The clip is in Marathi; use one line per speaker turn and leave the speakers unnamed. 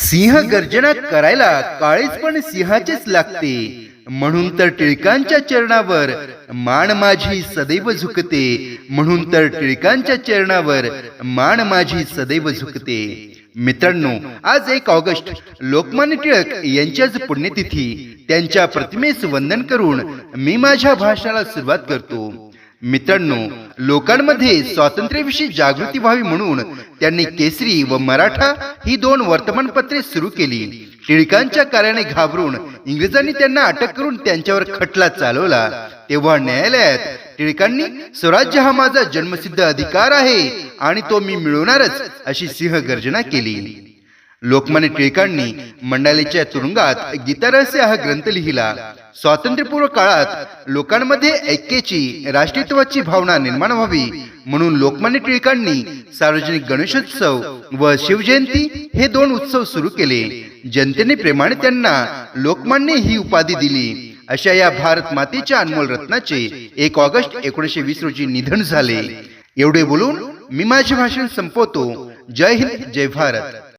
सिंह गर्जना करायला काळीच पण सिंहाचेच लागते. म्हणून तर टिळकांच्या चरणावर मान माझी सदैव झुकते. म्हणून तर टिळकांच्या चरणावर मान माझी सदैव झुकते. मित्रांनो आज एक ऑगस्ट लोकमान्य टिळक यांच्याच पुण्यतिथी. त्यांच्या प्रतिमेस वंदन करून मी माझ्या भाषणाला सुरुवात करतो. मित्रांनो लोकांमध्ये स्वातंत्र्याविषयी जागृती व्हावी म्हणून त्यांनी केसरी व मराठा ही दोन वर्तमानपत्रे सुरू केली. टिळकांच्या कार्याने घाबरून इंग्रजांनी त्यांना अटक करून त्यांच्यावर खटला चालवला. तेव्हा न्यायालयात टिळकांनी स्वराज्य हा माझा जन्मसिद्ध अधिकार आहे आणि तो मी मिळवणारच अशी सिंह गर्जना केली. लोकमान्य टिळकांनी मंडालेच्या तुरुंगात गीतारहस्य हा ग्रंथ लिहिला. स्वातंत्र्यपूर्व काळात लोकांमध्ये ऐक्याची राष्ट्रीयत्वाची भावना निर्माण व्हावी म्हणून लोकमान्य टिळकांनी सार्वजनिक गणेशोत्सव व शिवजयंती हे दोन उत्सव सुरू केले. जनतेने प्रेमाने त्यांना लोकमान्य ही उपाधी दिली. अशा या भारत मातेच्या अनमोल रत्नाचे एक ऑगस्ट एकोणीसशे वीस रोजी निधन झाले. एवढे बोलून मी माझे भाषण संपवतो. जय हिंद जय भारत.